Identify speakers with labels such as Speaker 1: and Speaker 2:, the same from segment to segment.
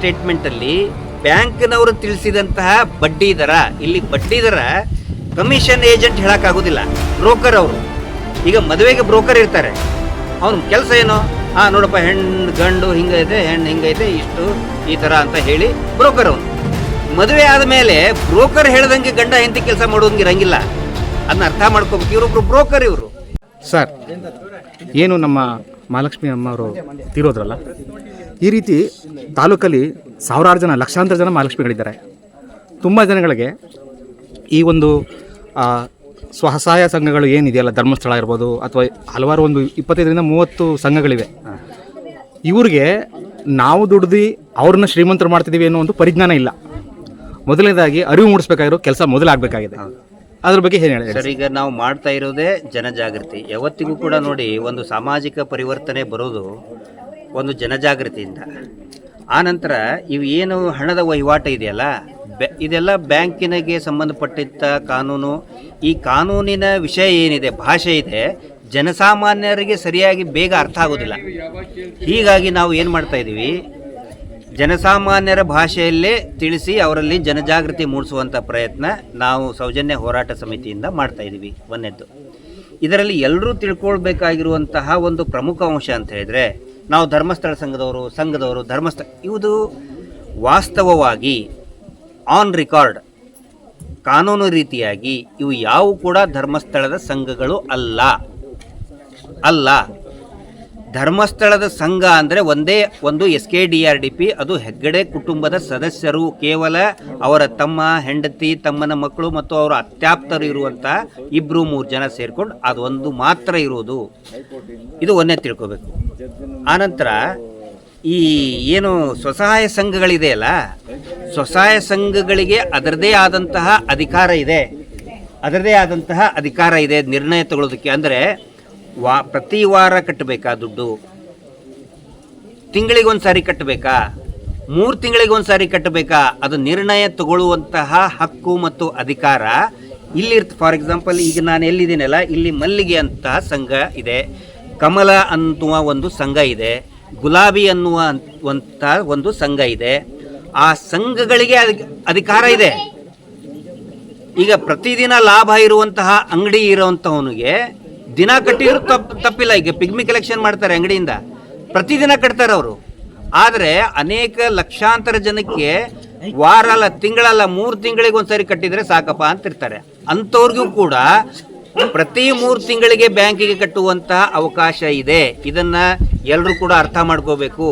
Speaker 1: ಸ್ಟೇಟ್ಮೆಂಟಲ್ಲಿ ಬ್ಯಾಂಕ್ನವರು ತಿಳಿಸಿದಂತಹ ಬಡ್ಡಿ ದರ, ಇಲ್ಲಿ ಬಡ್ಡಿ ದರ ಕಮಿಷನ್ ಏಜೆಂಟ್ ಹೇಳೋಕ್ಕಾಗೋದಿಲ್ಲ ಬ್ರೋಕರ್ ಅವರು. ಈಗ ಮದುವೆಗೆ ಬ್ರೋಕರ್ ಇರ್ತಾರೆ. ಅವ್ನ ಕೆಲಸ ಏನು? ಹಾಂ ನೋಡಪ್ಪ ಹೆಣ್ಣು ಗಂಡು ಹಿಂಗೈತೆ ಹೆಣ್ಣು ಹಿಂಗೈತೆ, ಇಷ್ಟು ಈ ಥರ ಅಂತ ಹೇಳಿ ಬ್ರೋಕರ್ ಅವನು. ಮದುವೆ ಆದಮೇಲೆ ಬ್ರೋಕರ್ ಹೇಳ್ದಂಗೆ ಗಂಡ ಹೆಂಡತಿ ಕೆಲಸ ಮಾಡೋಂಗಿರಂಗಿಲ್ಲ ಅದನ್ನ ಅರ್ಥ ಮಾಡ್ಕೋಬೇಕು. ಇವರೊಬ್ರು ಬ್ರೋಕರ್ ಇವರು.
Speaker 2: ಸರ್, ಏನು ನಮ್ಮ ಮಹಾಲಕ್ಷ್ಮಿ ಅಮ್ಮವರು ತೀರೋದ್ರಲ್ಲ? ಈ ರೀತಿ ತಾಲೂಕಲ್ಲಿ ಸಾವಿರಾರು ಜನ, ಲಕ್ಷಾಂತರ ಜನ ಮಹಾಲಕ್ಷ್ಮಿಗಳಿದ್ದಾರೆ. ತುಂಬ ಜನಗಳಿಗೆ ಈ ಒಂದು ಸ್ವಸಹಾಯ ಸಂಘಗಳು ಏನಿದೆಯಲ್ಲ, ಧರ್ಮಸ್ಥಳ ಇರ್ಬೋದು, ಅಥವಾ ಹಲವಾರು ಒಂದು ಇಪ್ಪತ್ತೈದರಿಂದ ಮೂವತ್ತು ಸಂಘಗಳಿವೆ. ಇವ್ರಿಗೆ ನಾವು ದುಡ್ದು ಅವ್ರನ್ನ ಶ್ರೀಮಂತರು ಮಾಡ್ತಿದ್ದೀವಿ ಅನ್ನೋ ಒಂದು ಪರಿಜ್ಞಾನ ಇಲ್ಲ. ಮೊದಲನೇದಾಗಿ ಅರಿವು ಮೂಡಿಸ್ಬೇಕಾಗಿರೋ ಕೆಲಸ ಮೊದಲಾಗಬೇಕಾಗಿದೆ. ಅದ್ರ ಬಗ್ಗೆ ಏನು ಹೇಳಿ?
Speaker 1: ಸರ್, ಈಗ ನಾವು ಮಾಡ್ತಾ ಇರೋದೇ ಜನಜಾಗೃತಿ ಯಾವತ್ತಿಗೂ ಕೂಡ ನೋಡಿ, ಒಂದು ಸಾಮಾಜಿಕ ಪರಿವರ್ತನೆ ಬರೋದು ಒಂದು ಜನಜಾಗೃತಿಯಿಂದ. ಆನಂತರ ಇವು ಏನು ಹಣದ ವಹಿವಾಟು ಇದೆಯಲ್ಲ ಇದೆಲ್ಲ ಬ್ಯಾಂಕಿನಗೆ ಸಂಬಂಧಪಟ್ಟಿದ್ದ ಕಾನೂನು. ಈ ಕಾನೂನಿನ ವಿಷಯ ಏನಿದೆ, ಭಾಷೆ ಇದೆ, ಜನಸಾಮಾನ್ಯರಿಗೆ ಸರಿಯಾಗಿ ಬೇಗ ಅರ್ಥ ಆಗೋದಿಲ್ಲ. ಹೀಗಾಗಿ ನಾವು ಏನು ಮಾಡ್ತಾ ಇದ್ದೀವಿ, ಜನಸಾಮಾನ್ಯರ ಭಾಷೆಯಲ್ಲೇ ತಿಳಿಸಿ ಅವರಲ್ಲಿ ಜನಜಾಗೃತಿ ಮೂಡಿಸುವಂಥ ಪ್ರಯತ್ನ ನಾವು ಸೌಜನ್ಯ ಹೋರಾಟ ಸಮಿತಿಯಿಂದ ಮಾಡ್ತಾ ಇದ್ದೀವಿ ಒಂದನೇದ್ದು ಇದರಲ್ಲಿ ಎಲ್ಲರೂ ತಿಳ್ಕೊಳ್ಬೇಕಾಗಿರುವಂತಹ ಒಂದು ಪ್ರಮುಖ ಅಂಶ ಅಂತ ಹೇಳಿದರೆ ನಾವು ಧರ್ಮಸ್ಥಳ ಸಂಘದವರು ಸಂಘದವರು, ಧರ್ಮಸ್ಥಳ, ಇವುದು ವಾಸ್ತವವಾಗಿ ಆನ್ ರೆಕಾರ್ಡ್ ಕಾನೂನು ರೀತಿಯಾಗಿ ಇವು ಯಾವ ಕೂಡ ಧರ್ಮಸ್ಥಳದ ಸಂಘಗಳು ಅಲ್ಲ. ಅಲ್ಲ. ಧರ್ಮಸ್ಥಳದ ಸಂಘ ಅಂದರೆ ಒಂದೇ ಒಂದು S K D R D P, ಅದು ಹೆಗ್ಗಡೆ ಕುಟುಂಬದ ಸದಸ್ಯರು. ಕೇವಲ ಅವರ ತಮ್ಮ ಹೆಂಡತಿ, ತಮ್ಮನ ಮಕ್ಕಳು ಮತ್ತು ಅವರ ಅತ್ಯಾಪ್ತರು ಇರುವಂಥ ಇಬ್ಬರು ಮೂರು ಜನ ಸೇರ್ಕೊಂಡು ಅದೊಂದು ಮಾತ್ರ ಇರೋದು. ಇದು ಒಂದೇ ತಿಳ್ಕೊಬೇಕು. ಆನಂತರ ಈ ಏನು ಸ್ವಸಹಾಯ ಸಂಘಗಳಿದೆಯಲ್ಲ ಸ್ವಸಹಾಯ ಸಂಘಗಳಿಗೆ ಅದರದೇ ಆದಂತಹ ಅಧಿಕಾರ ಇದೆ. ಅದರದೇ ಆದಂತಹ ಅಧಿಕಾರ ಇದೆ ನಿರ್ಣಯ ತಗೊಳ್ಳೋದಕ್ಕೆ. ಅಂದರೆ ವಾ, ಪ್ರತಿ ವಾರ ಕಟ್ಟಬೇಕಾ ದುಡ್ಡು? ತಿಂಗಳಿಗೊಂದು ಸಾರಿ ಕಟ್ಟಬೇಕಾ? ಮೂರು ತಿಂಗಳಿಗೊಂದು ಸಾರಿ ಕಟ್ಟಬೇಕಾ? ಅದು ನಿರ್ಣಯ ತಗೊಳ್ಳುವಂತಹ ಹಕ್ಕು ಮತ್ತು ಅಧಿಕಾರ ಇಲ್ಲಿರ್ತ, ಫಾರ್ ಎಕ್ಸಾಂಪಲ್, ಈಗ ನಾನು ಎಲ್ಲಿದ್ದೀನಲ್ಲ, ಇಲ್ಲಿ ಮಲ್ಲಿಗೆ ಅಂತಹ ಸಂಘ ಇದೆ. ಕಮಲ ಅನ್ನುವ ಒಂದು ಸಂಘ ಇದೆ. ಗುಲಾಬಿ ಅನ್ನುವ ಅಂತ ಒಂದು ಸಂಘ ಇದೆ. ಆ ಸಂಘಗಳಿಗೆ ಅಧಿ- ಅಧಿಕಾರ ಇದೆ. ಈಗ ಪ್ರತಿದಿನ ಲಾಭ ಇರುವಂತಹ ಅಂಗಡಿ ಇರುವಂತವನಿಗೆ ದಿನ ಕಟ್ಟಿದ್ರು ತಪ್ಪು ತಪ್ಪಿಲ್ಲ ಈಗ. ಪಿಗ್ಮಿ ಕಲೆಕ್ಷನ್ ಮಾಡ್ತಾರೆ ಅಂಗಡಿಯಿಂದ. ಪ್ರತಿದಿನ ಕಟ್ತಾರೆ ಅವರು. ಆದರೆ ಅನೇಕ ಲಕ್ಷಾಂತರ ಜನಕ್ಕೆ ವಾರ ಅಲ್ಲ ತಿಂಗಳಲ್ಲ, ಮೂರು ತಿಂಗಳಿಗೆ ಒಂದ್ಸರಿ ಕಟ್ಟಿದ್ರೆ ಸಾಕಪ್ಪ ಅಂತಿರ್ತಾರೆ. ಅಂಥವ್ರಿಗೂ ಕೂಡ ಪ್ರತಿ ಮೂರು ತಿಂಗಳಿಗೆ ಬ್ಯಾಂಕಿಗೆ ಕಟ್ಟುವಂತಹ ಅವಕಾಶ ಇದೆ. ಇದನ್ನ ಎಲ್ಲರೂ ಕೂಡ ಅರ್ಥ ಮಾಡ್ಕೋಬೇಕು.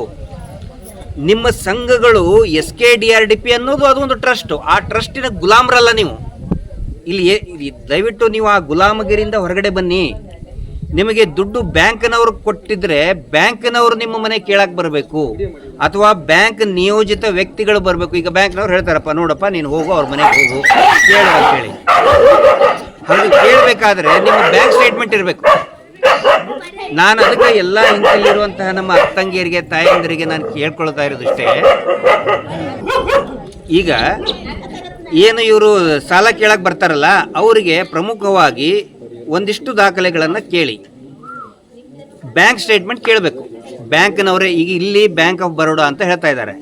Speaker 1: ನಿಮ್ಮ ಸಂಘಗಳು S K D R D P ಅನ್ನೋದು ಅದೊಂದು ಟ್ರಸ್ಟ್. ಆ ಟ್ರಸ್ಟಿನ ಗುಲಾಮರಲ್ಲ ನೀವು. ಇಲ್ಲಿ ದಯವಿಟ್ಟು ನೀವು ಆ ಗುಲಾಮಗಿರಿಯಿಂದ ಹೊರಗಡೆ ಬನ್ನಿ. ನಿಮಗೆ ದುಡ್ಡು ಬ್ಯಾಂಕ್ನವ್ರು ಕೊಟ್ಟಿದ್ರೆ ಬ್ಯಾಂಕ್ನವರು ನಿಮ್ಮ ಮನೆ ಕೇಳಕ್ ಬರಬೇಕು. ಅಥವಾ ಬ್ಯಾಂಕ್ ನಿಯೋಜಿತ ವ್ಯಕ್ತಿಗಳು ಬರಬೇಕು. ಈಗ ಬ್ಯಾಂಕ್ನವ್ರು ಹೇಳ್ತಾರಪ್ಪ, ನೋಡಪ್ಪ, ನೀನು ಹೋಗು, ಅವ್ರ ಮನೆಗೆ ಹೋಗು, ಕೇಳು ಅಂತ ಹೇಳಿ. ಹಾಗೆ ಕೇಳಬೇಕಾದ್ರೆ ನಿಮ್ಮ ಬ್ಯಾಂಕ್ ಸ್ಟೇಟ್ಮೆಂಟ್ ಇರಬೇಕು. ನಾನು ಅದಕ್ಕೆ ಎಲ್ಲ ಹಿಂದಲ್ಲಿರುವಂತಹ ನಮ್ಮ ಅತ್ತಂಗಿಯರಿಗೆ, ತಾಯಂದಿರಿಗೆ ನಾನು ಕೇಳ್ಕೊಳ್ತಾ ಇರೋದಷ್ಟೇ. ಈಗ ಏನು ಇವರು ಸಾಲ ಕೇಳಕ್ಕೆ ಬರ್ತಾರಲ್ಲ, ಅವರಿಗೆ ಪ್ರಮುಖವಾಗಿ ಒಂದಿಷ್ಟು ದಾಖಲೆಗಳನ್ನು ಕೇಳಿ. ಬ್ಯಾಂಕ್ ಸ್ಟೇಟ್ಮೆಂಟ್ ಕೇಳಬೇಕು. ಬ್ಯಾಂಕ್ನವರೇ, ಈಗ ಇಲ್ಲಿ ಬ್ಯಾಂಕ್ ಆಫ್ ಬರೋಡಾ ಅಂತ ಹೇಳ್ತಾ ಇದ್ದಾರೆ.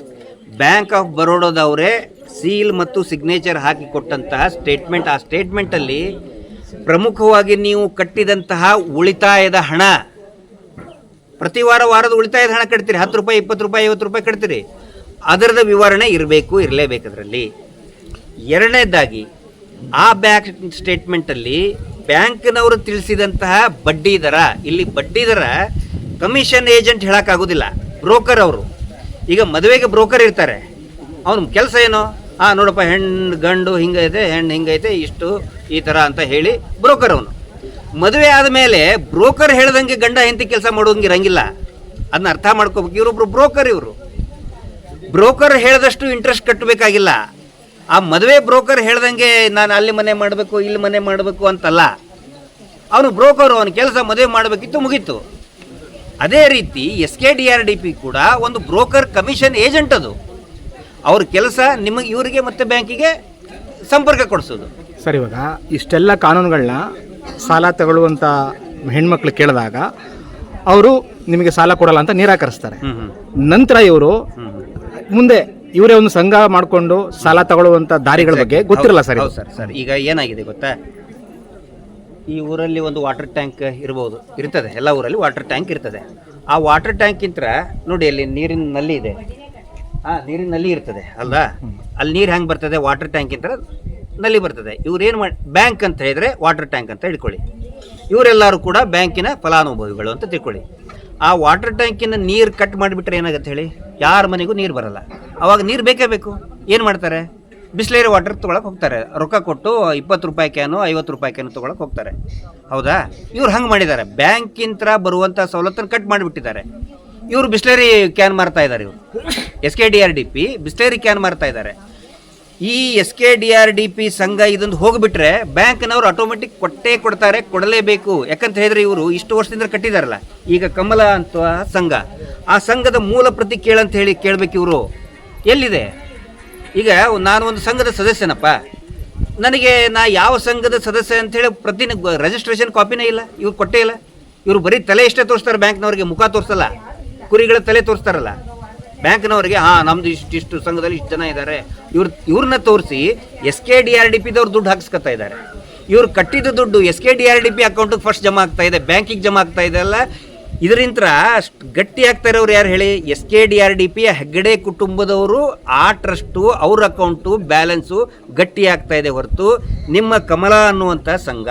Speaker 1: ಬ್ಯಾಂಕ್ ಆಫ್ ಬರೋಡಾದವರೇ ಸೀಲ್ ಮತ್ತು ಸಿಗ್ನೇಚರ್ ಹಾಕಿ ಕೊಟ್ಟಂತಹ ಸ್ಟೇಟ್ಮೆಂಟ್ ಆ ಸ್ಟೇಟ್ಮೆಂಟಲ್ಲಿ ಪ್ರಮುಖವಾಗಿ ನೀವು ಕಟ್ಟಿದಂತಹ ಉಳಿತಾಯದ ಹಣ. ಪ್ರತಿ ವಾರ ವಾರದ ಉಳಿತಾಯದ ಹಣ ಕಟ್ತೀರಿ. ಹತ್ತು ರೂಪಾಯಿ, ಇಪ್ಪತ್ತು ರೂಪಾಯಿ, ಐವತ್ತು ರೂಪಾಯಿ ಕಟ್ತೀರಿ. ಅದರದ ವಿವರಣೆ ಇರಬೇಕು, ಇರಲೇಬೇಕು ಅದರಲ್ಲಿ. ಎರಡನೇದಾಗಿ, ಆ ಬ್ಯಾಂಕ್ ಸ್ಟೇಟ್ಮೆಂಟಲ್ಲಿ ಬ್ಯಾಂಕ್ನವರು ತಿಳಿಸಿದಂತಹ ಬಡ್ಡಿ ದರ, ಇಲ್ಲಿ ಬಡ್ಡಿ ದರ ಕಮಿಷನ್ ಏಜೆಂಟ್ ಹೇಳೋಕ್ಕಾಗೋದಿಲ್ಲ, ಬ್ರೋಕರ್ ಅವರು. ಈಗ ಮದುವೆಗೆ ಬ್ರೋಕರ್ ಇರ್ತಾರೆ. ಅವನ ಕೆಲಸ ಏನು? ಹಾಂ ನೋಡಪ್ಪ, ಹೆಣ್ಣು, ಗಂಡು ಹಿಂಗೈತೆ, ಹೆಣ್ಣು ಹಿಂಗೈತೆ, ಇಷ್ಟು ಈ ಥರ ಅಂತ ಹೇಳಿ ಬ್ರೋಕರ್ ಅವನು. ಮದುವೆ ಆದಮೇಲೆ ಬ್ರೋಕರ್ ಹೇಳ್ದಂಗೆ ಗಂಡ ಹೆಂಡತಿ ಕೆಲಸ ಮಾಡೋಂಗಿರಂಗಿಲ್ಲ ಅದನ್ನ ಅರ್ಥ ಮಾಡ್ಕೋಬೇಕು. ಇವರೊಬ್ರು ಬ್ರೋಕರ್ ಇವರು. ಬ್ರೋಕರ್ ಹೇಳಿದಷ್ಟು ಇಂಟ್ರೆಸ್ಟ್ ಕಟ್ಟಬೇಕಾಗಿಲ್ಲ. ಆ ಮದುವೆ ಬ್ರೋಕರ್ ಹೇಳ್ದಂಗೆ ನಾನು ಅಲ್ಲಿ ಮನೆ ಮಾಡಬೇಕು ಇಲ್ಲಿ ಮನೆ ಮಾಡಬೇಕು ಅಂತಲ್ಲ. ಅವನು ಬ್ರೋಕರು ಅವನ ಕೆಲಸ ಮದುವೆ ಮಾಡಬೇಕಿತ್ತು ಮುಗೀತು. ಅದೇ ರೀತಿ S K D R D P ಕೂಡ ಒಂದು ಬ್ರೋಕರ್ ಕಮಿಷನ್ ಏಜೆಂಟ್ ಅದು. ಅವ್ರ ಕೆಲಸ ನಿಮಗೆ ಇವರಿಗೆ ಮತ್ತೆ ಬ್ಯಾಂಕಿಗೆ ಸಂಪರ್ಕ ಕೊಡಿಸೋದು.
Speaker 2: ಸರ್ ಇವಾಗ ಇಷ್ಟೆಲ್ಲ ಕಾನೂನುಗಳನ್ನ ಸಾಲ ತಗೊಳ್ಳುವಂಥ ಹೆಣ್ಮಕ್ಳು ಕೇಳಿದಾಗ ಅವರು ನಿಮಗೆ ಸಾಲ ಕೊಡಲ್ಲ ಅಂತ ನಿರಾಕರಿಸ್ತಾರೆ. ನಂತರ ಇವರು ಮುಂದೆ ಇವರೇ ಒಂದು ಸಂಘ ಮಾಡಿಕೊಂಡು ಸಾಲ ತಗೊಳ್ಳುವಂತ ದಾರಿಗಳ ಬಗ್ಗೆ ಗೊತ್ತಿರಲ್ಲ ಸರ್
Speaker 1: ಹೌದು ಸರ್ ಸರ್. ಈಗ ಏನಾಗಿದೆ ಗೊತ್ತಾ? ಈ ಊರಲ್ಲಿ ಒಂದು ವಾಟರ್ ಟ್ಯಾಂಕ್ ಇರ್ಬೋದು ಇರ್ತದೆ. ಎಲ್ಲ ಊರಲ್ಲಿ ವಾಟರ್ ಟ್ಯಾಂಕ್ ಇರ್ತದೆ. ಆ ವಾಟರ್ ಇಂತ್ರ ನೋಡಿ ಅಲ್ಲಿ ನೀರಿನ ನಲ್ಲಿ ಇದೆ. ಆ ನೀರಿನ ನಲ್ಲಿ ಇರ್ತದೆ ಅಲ್ವಾ? ಅಲ್ಲಿ ನೀರು ಹೆಂಗೆ ಬರ್ತದೆ? ವಾಟರ್ ಟ್ಯಾಂಕಿಂತ ನಲ್ಲಿ ಬರ್ತದೆ. ಇವ್ರು ಏನು ಮಾಡಿ ಬ್ಯಾಂಕ್ ಅಂತ ಹೇಳಿದ್ರೆ ವಾಟರ್ ಟ್ಯಾಂಕ್ ಅಂತ ಹಿಡ್ಕೊಳ್ಳಿ ಇವರೆಲ್ಲರೂ ಕೂಡ ಬ್ಯಾಂಕಿನ ಫಲಾನುಭವಿಗಳು ಅಂತ ತಿಳ್ಕೊಳ್ಳಿ. ಆ ವಾಟರ್ ಟ್ಯಾಂಕಿನ ನೀರು ಕಟ್ ಮಾಡಿಬಿಟ್ರೆ ಏನಾಗುತ್ತೆ ಹೇಳಿ? ಯಾರ ಮನೆಗೂ ನೀರು ಬರಲ್ಲ. ಅವಾಗ ನೀರು ಬೇಕೇ ಬೇಕು. ಏನು ಮಾಡ್ತಾರೆ? ಬಿಸ್ಲೇರಿ ವಾಟರ್ ತೊಗೊಳಕ್ಕೆ ಹೋಗ್ತಾರೆ. ರೊಕ್ಕ ಕೊಟ್ಟು ಇಪ್ಪತ್ತು ರೂಪಾಯಿ ಕ್ಯಾನು ಐವತ್ತು ರೂಪಾಯಿ ಕ್ಯಾನು ತೊಗೊಳಕ್ಕೆ ಹೋಗ್ತಾರೆ. ಹೌದಾ? ಇವ್ರು ಹಂಗೆ ಮಾಡಿದ್ದಾರೆ. ಬ್ಯಾಂಕಿಂತ್ರ ಬರುವಂಥ ಸವಲತ್ತನ್ನು ಕಟ್ ಮಾಡಿಬಿಟ್ಟಿದ್ದಾರೆ. ಇವರು ಬಿಸ್ಲೇರಿ ಕ್ಯಾನ್ ಮಾರ್ತಾ ಇದ್ದಾರೆ ಇವರು. S K D R D P Bisleri can ಮಾರ್ತಾ ಇದ್ದಾರೆ. ಈ S K D R D P ಸಂಘ ಇದೊಂದು ಹೋಗ್ಬಿಟ್ರೆ ಬ್ಯಾಂಕ್ನವ್ರು ಆಟೋಮೆಟಿಕ್ ಕೊಟ್ಟೇ ಕೊಡ್ತಾರೆ, ಕೊಡಲೇಬೇಕು. ಯಾಕಂತ ಹೇಳಿದ್ರೆ ಇವರು ಇಷ್ಟು ವರ್ಷದಿಂದ ಕಟ್ಟಿದಾರಲ್ಲ. ಈಗ ಕಮಲ ಅಂತ ಸಂಘ. ಆ ಸಂಘದ ಮೂಲ ಪ್ರತಿ ಕೇಳಂತ ಹೇಳಿ ಕೇಳಬೇಕು ಇವರು. ಎಲ್ಲಿದೆ? ಈಗ ನಾನು ಒಂದು ಸಂಘದ ಸದಸ್ಯನಪ್ಪ. ನನಗೆ ನಾ ಯಾವ ಸಂಘದ ಸದಸ್ಯ ಅಂತೇಳಿ ಪ್ರತಿ ರಿಜಿಸ್ಟ್ರೇಷನ್ ಕಾಪಿನೇ ಇಲ್ಲ. ಇವ್ರು ಕೊಟ್ಟೇ ಇಲ್ಲ. ಇವರು ಬರೀ ತಲೆ ಇಷ್ಟೇ ತೋರಿಸ್ತಾರೆ ಬ್ಯಾಂಕ್ನವ್ರಿಗೆ, ಮುಖ ತೋರಿಸಲ್ಲ. ಕುರಿಗಳ ತಲೆ ತೋರಿಸ್ತಾರಲ್ಲ. ಬ್ಯಾಂಕ್ನವರಿಗೆ, ಹಾಂ, ನಮ್ದು ಇಷ್ಟಿಷ್ಟು ಸಂಘದಲ್ಲಿ ಇಷ್ಟು ಜನ ಇದ್ದಾರೆ ಇವ್ರ ಇವ್ರನ್ನ ತೋರಿಸಿ S K D R D ಪಿದವ್ರು ದುಡ್ಡು ಹಾಕ್ಸ್ಕೊತಾ ಇದ್ದಾರೆ ಇವ್ರು ಕಟ್ಟಿದ ದುಡ್ಡು S K D R D P ಅಕೌಂಟಿಗೆ ಫಸ್ಟ್ ಜಮಾ ಆಗ್ತಾ ಇದೆ, ಬ್ಯಾಂಕಿಗೆ ಜಮಾ ಆಗ್ತಾ ಇದೆ ಅಲ್ಲ. ಇದರಿಂತ್ರ ಅಷ್ಟು ಗಟ್ಟಿ ಆಗ್ತಾ ಇರೋರು ಯಾರು ಹೇಳಿ? S K D R D P Heggade ಕುಟುಂಬದವರು, ಆ ಟ್ರಸ್ಟು, ಅವ್ರ ಅಕೌಂಟು, ಬ್ಯಾಲೆನ್ಸು ಗಟ್ಟಿ ಆಗ್ತಾ ಇದೆ ಹೊರತು ನಿಮ್ಮ ಕಮಲ ಅನ್ನುವಂಥ ಸಂಘ,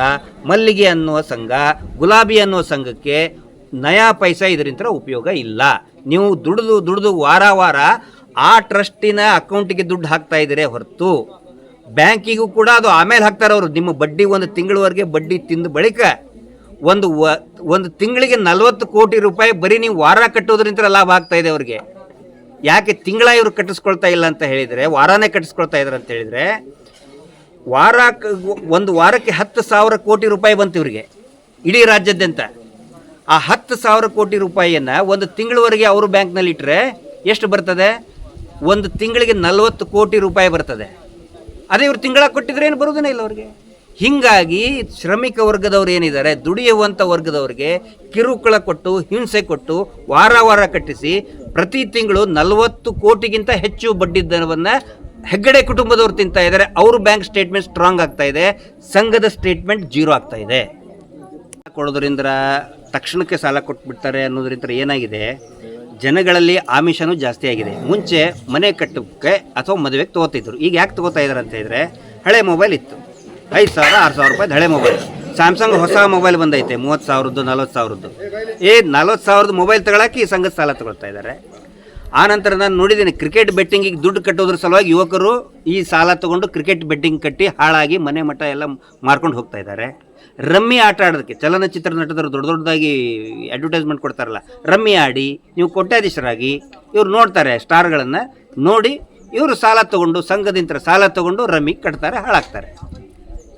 Speaker 1: ಮಲ್ಲಿಗೆ ಅನ್ನುವ ಸಂಘ, ಗುಲಾಬಿ ಅನ್ನುವ ಸಂಘಕ್ಕೆ ನಯಾ ಪೈಸಾ ಇದರಿಂದ ಉಪಯೋಗ ಇಲ್ಲ. ನೀವು ದುಡಿದು ದುಡಿದು ವಾರ ವಾರ ಆ ಟ್ರಸ್ಟಿನ ಅಕೌಂಟಿಗೆ ದುಡ್ಡು ಹಾಕ್ತಾ ಇದ್ದೀರಿ ಹೊರತು ಬ್ಯಾಂಕಿಗೂ ಕೂಡ ಅದು ಆಮೇಲೆ ಹಾಕ್ತಾರೆ ಅವರು. ನಿಮ್ಮ ಬಡ್ಡಿ ಒಂದು ತಿಂಗಳವರೆಗೆ ಬಡ್ಡಿ ತಿಂದು ಬಳಿಕ ಒಂದು ಒಂದು ತಿಂಗಳಿಗೆ ನಲವತ್ತು ಕೋಟಿ ರೂಪಾಯಿ ಬರೀ ನೀವು ವಾರ ಕಟ್ಟೋದ್ರಿಂದ ಲಾಭ ಆಗ್ತಾ ಇದೆ ಅವ್ರಿಗೆ. ಯಾಕೆ ತಿಂಗಳ ಇವರು ಕಟ್ಟಿಸ್ಕೊಳ್ತಾ ಇಲ್ಲ ಅಂತ ಹೇಳಿದರೆ, ವಾರನೇ ಕಟ್ಟಿಸ್ಕೊಳ್ತಾ ಇದ್ದಾರೆ ಅಂತ ಹೇಳಿದರೆ ವಾರ ಒಂದು ವಾರಕ್ಕೆ ಹತ್ತು ಸಾವಿರ ಕೋಟಿ ರೂಪಾಯಿ ಬಂತು ಇವರಿಗೆ. ಇಡೀ ರಾಜ್ಯಾದ್ಯಂತ. ಆ ಹತ್ತು ಸಾವಿರ ಕೋಟಿ ರೂಪಾಯಿಯನ್ನು ಒಂದು ತಿಂಗಳವರೆಗೆ ಅವರು ಬ್ಯಾಂಕ್ನಲ್ಲಿ ಇಟ್ಟರೆ ಎಷ್ಟು ಬರ್ತದೆ? ಒಂದು ತಿಂಗಳಿಗೆ ನಲವತ್ತು ಕೋಟಿ ರೂಪಾಯಿ ಬರ್ತದೆ. ಅದೇ ಇವ್ರು ತಿಂಗಳ ಕೊಟ್ಟಿದ್ರೆ ಏನು ಬರೋದಿಲ್ಲ ಇಲ್ಲ ಅವ್ರಿಗೆ. ಹೀಗಾಗಿ ಶ್ರಮಿಕ ವರ್ಗದವ್ರು ಏನಿದ್ದಾರೆ ದುಡಿಯುವಂಥ ವರ್ಗದವ್ರಿಗೆ ಕಿರುಕುಳ ಕೊಟ್ಟು, ಹಿಂಸೆ ಕೊಟ್ಟು, ವಾರ ವಾರ ಕಟ್ಟಿಸಿ, ಪ್ರತಿ ತಿಂಗಳು ನಲವತ್ತು ಕೋಟಿಗಿಂತ ಹೆಚ್ಚು ಬಡ್ಡಿ ದರವನ್ನು ಹೆಗ್ಗಡೆ ಕುಟುಂಬದವ್ರು ತಿಂತಾ ಇದ್ದಾರೆ. ಅವ್ರ ಬ್ಯಾಂಕ್ ಸ್ಟೇಟ್ಮೆಂಟ್ ಸ್ಟ್ರಾಂಗ್ ಆಗ್ತಾ ಇದೆ. ಸಂಘದ ಸ್ಟೇಟ್ಮೆಂಟ್ ಜೀರೋ ಆಗ್ತಾ ಇದೆ. ಕೊಡೋದ್ರಿಂದ ತಕ್ಷಣಕ್ಕೆ ಸಾಲ ಕೊಟ್ಬಿಡ್ತಾರೆ ಅನ್ನೋದ್ರಿಂದ ಏನಾಗಿದೆ? ಜನಗಳಲ್ಲಿ ಆಮಿಷನೂ ಜಾಸ್ತಿ ಆಗಿದೆ. ಮುಂಚೆ ಮನೆ ಕಟ್ಟೋಕ್ಕೆ ಅಥವಾ ಮದುವೆಗೆ ತೊಗೋತಿದ್ರು. ಈಗ ಯಾಕೆ ತೊಗೋತಾ ಇದ್ದಾರೆ ಅಂತ ಹೇಳಿದ್ರೆ ಹಳೆ ಮೊಬೈಲ್ ಇತ್ತು. ಐದು ಸಾವಿರ, ಆರು ಸಾವಿರ ರೂಪಾಯಿ ಹಳೆ ಮೊಬೈಲ್ ಸ್ಯಾಮ್ಸಂಗ್ ಹೊಸ ಮೊಬೈಲ್ ಬಂದೈತೆ, ಮೂವತ್ತು ಸಾವಿರದ್ದು, ನಲ್ವತ್ತು ಸಾವಿರದ್ದು. ಏ, ನಲ್ವತ್ತು ಸಾವಿರದ ಮೊಬೈಲ್ ತಗೊಳಕ್ಕೆ ಈ ಸಂಘದ ಸಾಲ ತಗೊಳ್ತಾ ಇದ್ದಾರೆ ಆ ನಂತರ ನಾನು ನೋಡಿದ್ದೀನಿ ಕ್ರಿಕೆಟ್ ಬೆಟ್ಟಿಂಗಿಗೆ ದುಡ್ಡು ಕಟ್ಟೋದ್ರ ಸಲುವಾಗಿ ಯುವಕರು ಈ ಸಾಲ ತಗೊಂಡು ಕ್ರಿಕೆಟ್ ಬೆಟ್ಟಿಂಗ್ ಕಟ್ಟಿ ಹಾಳಾಗಿ ಮನೆ ಮಠ ಎಲ್ಲ ಮಾರ್ಕೊಂಡು ಹೋಗ್ತಾ ಇದ್ದಾರೆ. ರಮ್ಮಿ ಆಟ ಆಡೋದಕ್ಕೆ, ಚಲನಚಿತ್ರ ನಟದರು ದೊಡ್ಡ ದೊಡ್ಡದಾಗಿ ಅಡ್ವರ್ಟೈಸ್ಮೆಂಟ್ ಕೊಡ್ತಾರಲ್ಲ ರಮ್ಮಿ ಆಡಿ, ನೀವು ಕೊಟ್ಟಾಧೀಶರಾಗಿ ಇವ್ರು ನೋಡ್ತಾರೆ ಸ್ಟಾರ್ಗಳನ್ನು ನೋಡಿ, ಇವರು ಸಾಲ ತಗೊಂಡು, ಸಂಘದಿಂದ ಸಾಲ ತಗೊಂಡು ರಮ್ಮಿ ಕಟ್ತಾರೆ, ಹಾಳಾಗ್ತಾರೆ.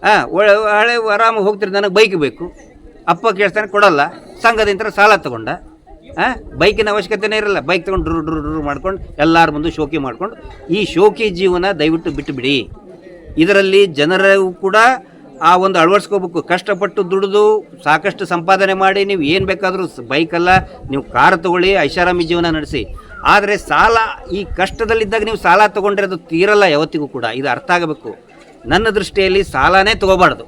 Speaker 1: ಹಾಂ ಹಳೆ, ಆರಾಮಾಗಿ ಹೋಗ್ತಿರ್ ನನಗೆ ಬೈಕ್ ಬೇಕು. ಅಪ್ಪ ಕೇಳ್ತಾನೆ, ಕೊಡಲ್ಲ, ಸಂಘದಿಂದ ಸಾಲ ತಗೊಂಡ. ಹಾಂ ಬೈಕಿನ ಅವಶ್ಯಕತೆನೇ ಇರಲ್ಲ. ಬೈಕ್ ತೊಗೊಂಡು ಡ್ರು ಡ್ರು ಡ್ರು ಮಾಡ್ಕೊಂಡು ಎಲ್ಲರ ಮುಂದೆ ಶೋಕಿ ಮಾಡ್ಕೊಂಡು ಈ ಶೋಕಿ ಜೀವನ ದಯವಿಟ್ಟು ಬಿಟ್ಟುಬಿಡಿ. ಇದರಲ್ಲಿ ಜನರು ಕೂಡ ಆ ಒಂದು ಅಳವಡಿಸ್ಕೋಬೇಕು. ಕಷ್ಟಪಟ್ಟು ದುಡಿದು ಸಾಕಷ್ಟು ಸಂಪಾದನೆ ಮಾಡಿ ನೀವು ಏನು ಬೇಕಾದರೂ ಬೈಕಲ್ಲ ನೀವು ಕಾರ್ ತಗೊಳ್ಳಿ, ಐಷಾರಾಮಿ ಜೀವನ ನಡೆಸಿ. ಆದರೆ ಸಾಲ, ಈ ಕಷ್ಟದಲ್ಲಿದ್ದಾಗ ನೀವು ಸಾಲ ತೊಗೊಂಡ್ರೆ ಅದು ತೀರಲ್ಲ ಯಾವತ್ತಿಗೂ ಕೂಡ. ಇದು ಅರ್ಥ ಆಗಬೇಕು. ನನ್ನ ದೃಷ್ಟಿಯಲ್ಲಿ ಸಾಲನೇ ತಗೋಬಾರ್ದು.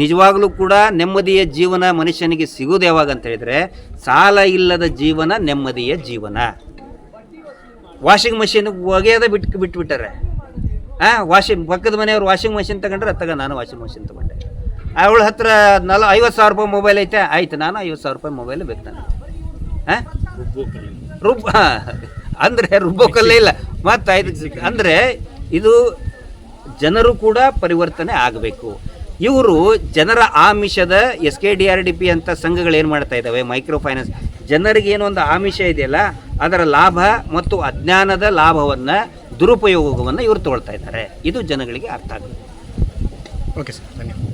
Speaker 1: ನಿಜವಾಗಲೂ ಕೂಡ ನೆಮ್ಮದಿಯ ಜೀವನ ಮನುಷ್ಯನಿಗೆ ಸಿಗೋದು ಯಾವಾಗ ಅಂತ ಹೇಳಿದರೆ, ಸಾಲ ಇಲ್ಲದ ಜೀವನ ನೆಮ್ಮದಿಯ ಜೀವನ. ವಾಷಿಂಗ್ ಮಷಿನ್ ಬಿಟ್ ಬಿಟ್ಟು ಬಿಟ್ಬಿಟ್ಟಾರೆ. ಹಾಂ ವಾಷಿಂಗ್ ಪಕ್ಕದ ಮನೆಯವ್ರು ವಾಷಿಂಗ್ ಮಷಿನ್ ತಗೊಂಡ್ರೆ ತಗ ನಾನು ವಾಷಿಂಗ್ ಮಷಿನ್ ತಗೊಂಡೆ. ಅವಳ ಹತ್ರ ನಲ, ಐವತ್ತು ಸಾವಿರ ರೂಪಾಯಿ ಮೊಬೈಲ್ ಐತೆ, ಆಯ್ತು, ನಾನು ಐವತ್ತು ಸಾವಿರ ರೂಪಾಯಿ ಮೊಬೈಲ್ ಬೇಕು ನಾನು ಹಾಂ ರುಬ್ ಅಂದರೆ ರುಬ್ಬೋಕಲ್ಲೇ ಇಲ್ಲ. ಮತ್ತು ಐದು ಅಂದರೆ ಇದು ಜನರು ಕೂಡ ಪರಿವರ್ತನೆ ಆಗಬೇಕು. ಇವರು ಜನರ ಆಮಿಷದ S K D R D P ಅಂತ ಸಂಘಗಳು ಏನು ಮಾಡ್ತಾ ಇದ್ದಾವೆ? ಮೈಕ್ರೋ ಫೈನಾನ್ಸ್ ಜನರಿಗೆ ಏನೊಂದು ಆಮಿಷ ಇದೆಯಲ್ಲ, ಅದರ ಲಾಭ ಮತ್ತು ಅಜ್ಞಾನದ ಲಾಭವನ್ನು ದುರುಪಯೋಗವನ್ನು ಇವರು ತಗೊಳ್ತಾ ಇದ್ದಾರೆ. ಇದು ಜನಗಳಿಗೆ ಅರ್ಥ ಆಗುತ್ತೆ.
Speaker 2: ಓಕೆ ಸರ್, ಧನ್ಯವಾದ.